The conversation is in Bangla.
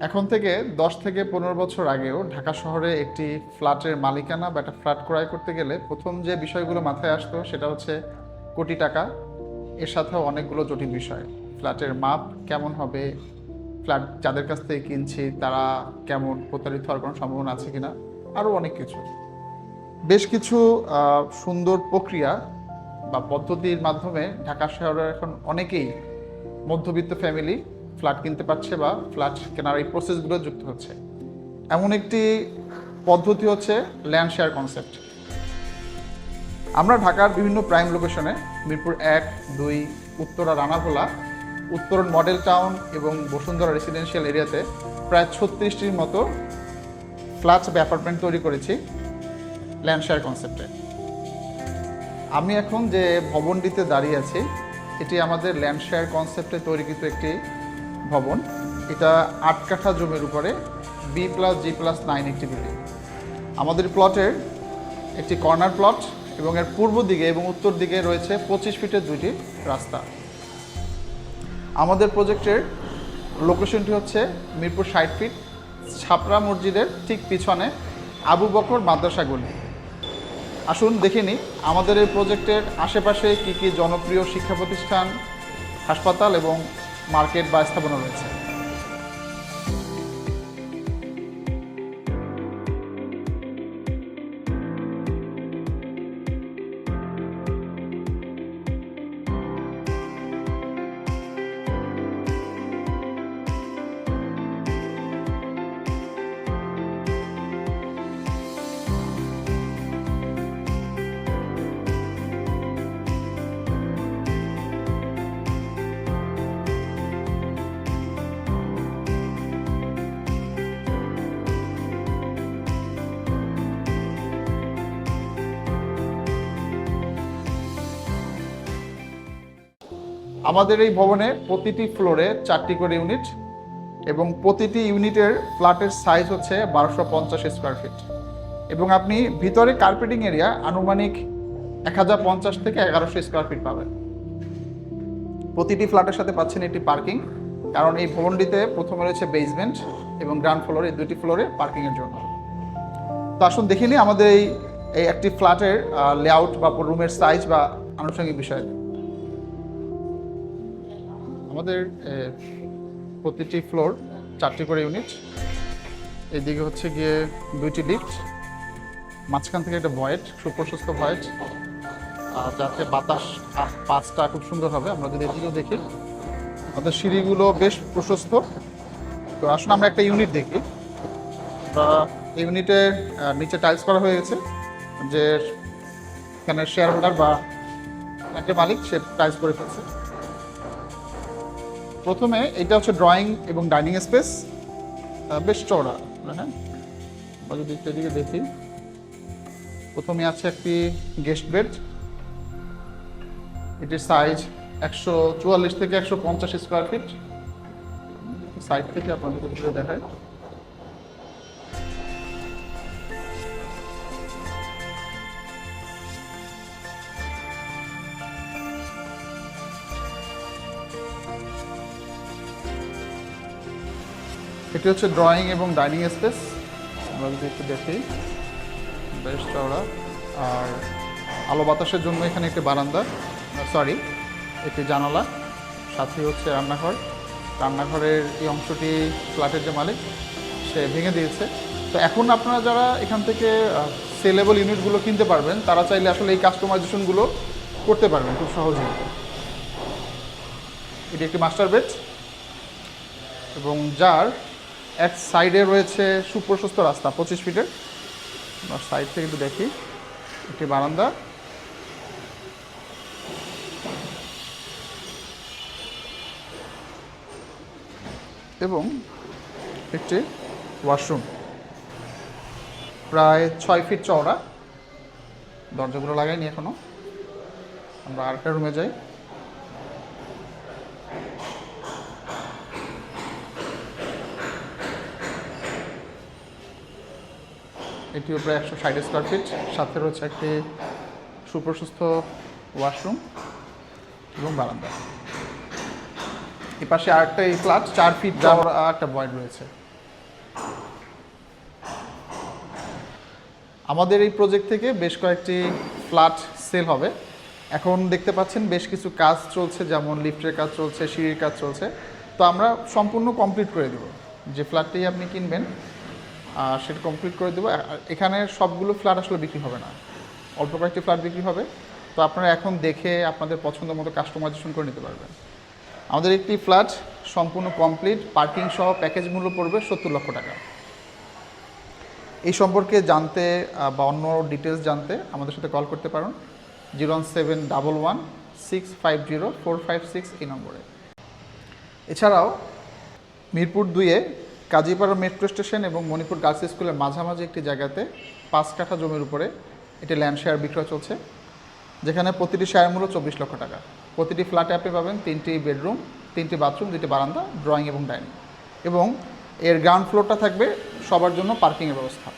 এখন থেকে দশ থেকে পনেরো বছর আগেও ঢাকা শহরে একটি ফ্ল্যাটের মালিকানা বা একটা ফ্ল্যাট ক্রয় করতে গেলে প্রথম যে বিষয়গুলো মাথায় আসতো সেটা হচ্ছে কোটি টাকা। এর সাথেও অনেকগুলো জটিল বিষয়। ফ্ল্যাটের মাপ কেমন হবে? ফ্ল্যাট যাদের কাছ থেকে কিনছি তারা কেমন প্রতারিত হওয়ার কোনো সম্ভাবনা আছে কিনা? আরও অনেক কিছু। বেশ কিছু সুন্দর প্রক্রিয়া বা পদ্ধতির মাধ্যমে ঢাকা শহরে এখন অনেকেই মধ্যবিত্ত ফ্যামিলি ফ্ল্যাট কিনতে পারছে বা ফ্ল্যাট কেনার এই প্রসেসগুলো যুক্ত হচ্ছে। এমন একটি পদ্ধতি হচ্ছে ল্যান্ড শেয়ার কনসেপ্ট আমরা ঢাকার বিভিন্ন প্রাইম লোকেশনে মিরপুর এক, দুই, উত্তরা রানাভোলা উত্তরণ মডেল টাউন এবং বসুন্ধরা রেসিডেন্সিয়াল এরিয়াতে প্রায় ছত্রিশটির মতো ফ্ল্যাট বা অ্যাপার্টমেন্ট তৈরি করেছি ল্যান্ড শেয়ার কনসেপ্টে আমি এখন যে ভবনটিতে দাঁড়িয়ে আছি, এটি আমাদের ল্যান্ড শেয়ার কনসেপ্টে তৈরিকৃত একটি ভবন। এটা আট কাঠা জমির উপরে B plus G plus nine একটি বিল্ডিং আমাদের প্লটের একটি কর্নার প্লট এবং এর পূর্ব দিকে এবং উত্তর দিকে রয়েছে পঁচিশ ফিটের দুইটি রাস্তা। আমাদের প্রজেক্টের লোকেশনটি হচ্ছে মিরপুর ষাট ফিট ছাপড়া মসজিদের ঠিক পিছনে আবু বকর মাদ্রাসা গলি। আসুন দেখে নিই, আমাদের এই প্রজেক্টের আশেপাশে কী কী জনপ্রিয় শিক্ষা প্রতিষ্ঠান, হাসপাতাল এবং মার্কেট বা স্থাপনা রয়েছে। আমাদের এই ভবনে প্রতিটি ফ্লোরে চারটি করে ইউনিট এবং প্রতিটি ইউনিটের ফ্ল্যাটের সাইজ হচ্ছে বারোশো পঞ্চাশ স্কোয়ার ফিট। এবং আপনি ভিতরে কার্পেটিং এরিয়া আনুমানিক এক হাজার পঞ্চাশ থেকে এগারোশো স্কোয়ার ফিট পাবেন। প্রতিটি ফ্ল্যাটের সাথে পাচ্ছেন একটি পার্কিং, কারণ এই ভবনটিতে প্রথমে রয়েছে বেসমেন্ট এবং গ্রাউন্ড ফ্লোর এই দুটি ফ্লোরে পার্কিংয়ের জন্য। তো আসুন দেখিনি আমাদের এই একটি ফ্ল্যাটের লেআউট বা রুমের সাইজ বা আনুষঙ্গিক বিষয়। আমাদের প্রতিটি ফ্লোর চারটি করে ইউনিট এইদিকে হচ্ছে গিয়ে দুইটি লিফট মাঝখান থেকে একটা ভয়েট সুপ্রশস্ত ভয়েট আর যাতে বাতাস পাঁচটা খুব সুন্দর হবে, আমরা যদি এদিকেও দেখি। আমাদের সিঁড়িগুলো বেশ প্রশস্ত। তো আসুন আমরা একটা ইউনিট দেখি। ইউনিটের নিচে টাইলস করা হয়ে গেছে, যে এখানে শেয়ার হোল্ডার বা একটা মালিক সে টাইলস করে ফেলছে। প্রথমে এটা হচ্ছে ড্রয়িং এবং ডাইনিং স্পেস বেশ চওড়া। হ্যাঁ। আমরা যদি এদিকে দেখি। প্রথমে আছে একটি গেস্ট বেড এটির সাইজ একশো চুয়াল্লিশ থেকে একশো পঞ্চাশ স্কোয়ার ফিট সাইড থেকে আপনাদের দেখায়। এটি হচ্ছে ড্রয়িং এবং ডাইনিং স্পেস আমরা যদি একটু দেখি, বেশ চওড়া। আর আলো বাতাসের জন্য এখানে একটি বারান্দা সরি একটি জানালা। সাথে হচ্ছে রান্নাঘর। রান্নাঘরের এই অংশটি ফ্ল্যাটের যে মালিক, সে ভেঙে দিয়েছে। তো এখন আপনারা যারা এখান থেকে সেলেবল ইউনিটগুলো কিনতে পারবেন, তারা চাইলে আসলে এই কাস্টমাইজেশনগুলো করতে পারবেন খুব সহজেই। এটি একটি মাস্টার বেড এবং যার এক সাইডে রয়েছে সুপ্রশস্ত রাস্তা, পঁচিশ ফিটের। সাইড থেকে একটু দেখি, একটি বারান্দা। এবং একটি ওয়াশরুম। প্রায় ছয় ফিট চওড়া। দরজাগুলো লাগাইনি এখনও। আমরা আরেকটা রুমে যাই। এটিও প্রায় একশো ষাট স্কোয়ার ফিট সাথে রয়েছে একটি সুপ্রশস্ত ওয়াশরুম এবং বারান্দা। এ পাশে আরেকটা এই ফ্ল্যাট চার ফিট যাওয়ার একটা বয়েন্ট রয়েছে। আমাদের এই প্রজেক্ট থেকে বেশ কয়েকটি ফ্ল্যাট সেল হবে। এখন দেখতে পাচ্ছেন বেশ কিছু কাজ চলছে যেমন লিফটের কাজ চলছে সিঁড়ির কাজ চলছে। তো আমরা সম্পূর্ণ কমপ্লিট করে দেব। যে ফ্ল্যাটটি আপনি কিনবেন সেটা কমপ্লিট করে দেবো। এখানে সবগুলো ফ্ল্যাট আসলে বিক্রি হবে না। অল্প কয়েকটি ফ্ল্যাট বিক্রি হবে। তো আপনারা এখন দেখে আপনাদের পছন্দ মতো কাস্টমাইজেশন করে নিতে পারবেন। আমাদের একটি ফ্ল্যাট সম্পূর্ণ কমপ্লিট পার্কিং সহ প্যাকেজ মূল্য পড়বে সত্তর লক্ষ টাকা। এই সম্পর্কে জানতে বা অন্য ডিটেলস জানতে আমাদের সাথে কল করতে পারেন। Zero one seven double one six five zero four five six এই নম্বরে। এছাড়াও মিরপুর দুইয়ে কাজীপাড়া মেট্রো স্টেশন এবং মণিপুর গার্লস স্কুলের মাঝামাঝি একটি জায়গাতে পাঁচ কাঠা জমির উপরে এটি ল্যান্ড শেয়ার বিক্রয় চলছে, যেখানে প্রতিটি শেয়ার মূল্য চব্বিশ লক্ষ টাকা। প্রতিটি ফ্ল্যাট আপনি পাবেন তিনটি বেডরুম, তিনটি বাথরুম দুটি বারান্দা, ড্রয়িং এবং ডাইনিং। এবং এর গ্রাউন্ড ফ্লোরটা থাকবে সবার জন্য পার্কিংয়ের ব্যবস্থা।